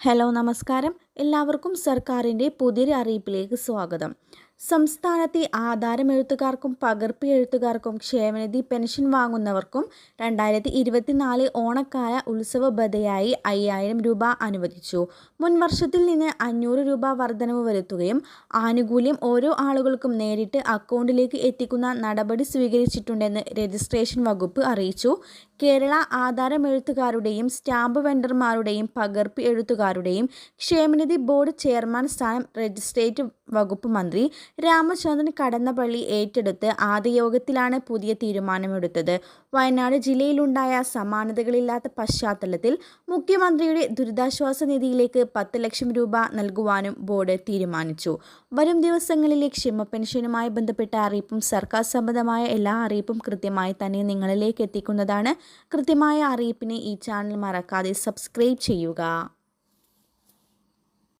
Hello നമസ്കാരം. എല്ലാവർക്കും സർക്കാരിന്റെ പുതിയൊരു അറിയിപ്പിലേക്ക് സ്വാഗതം. സംസ്ഥാനത്തെ ആധാരമെഴുത്തുകാർക്കും പകർപ്പ് എഴുത്തുകാർക്കും ക്ഷേമനിധി പെൻഷൻ വാങ്ങുന്നവർക്കും രണ്ടായിരത്തി ഇരുപത്തിനാല് ഓണക്കാല ഉത്സവ ബദയായി അയ്യായിരം രൂപ അനുവദിച്ചു. മുൻ വർഷത്തിൽ നിന്ന് അഞ്ഞൂറ് രൂപ വർധനവ് വരുത്തുകയും ആനുകൂല്യം ഓരോ ആളുകൾക്കും നേരിട്ട് അക്കൗണ്ടിലേക്ക് എത്തിക്കുന്ന നടപടി സ്വീകരിച്ചിട്ടുണ്ടെന്ന് രജിസ്ട്രേഷൻ വകുപ്പ് അറിയിച്ചു. കേരള ആധാരമെഴുത്തുകാരുടെയും സ്റ്റാമ്പ് വെണ്ടർമാരുടെയും പകർപ്പ് എഴുത്തുകാരുടെയും ക്ഷേമനിധി ബോർഡ് ചെയർമാൻ സ്ഥാനം രജിസ്ട്രേറ്റ് വകുപ്പ് മന്ത്രി രാമചന്ദ്രൻ കടന്നപ്പള്ളി ഏറ്റെടുത്ത് ആദ്യ യോഗത്തിലാണ് പുതിയ തീരുമാനമെടുത്തത്. വയനാട് ജില്ലയിലുണ്ടായ സമാനതകളില്ലാത്ത പശ്ചാത്തലത്തിൽ മുഖ്യമന്ത്രിയുടെ ദുരിതാശ്വാസ നിധിയിലേക്ക് പത്ത് ലക്ഷം രൂപ നൽകുവാനും ബോർഡ് തീരുമാനിച്ചു. വരും ദിവസങ്ങളിലെ ക്ഷമ പെൻഷനുമായി ബന്ധപ്പെട്ട അറിയിപ്പും സർക്കാർ സംബന്ധമായ എല്ലാ അറിയിപ്പും കൃത്യമായി തന്നെ നിങ്ങളിലേക്ക് എത്തിക്കുന്നതാണ്. കൃത്യമായ അറിയിപ്പിന് ഈ ചാനൽ മറക്കാതെ സബ്സ്ക്രൈബ് ചെയ്യുക.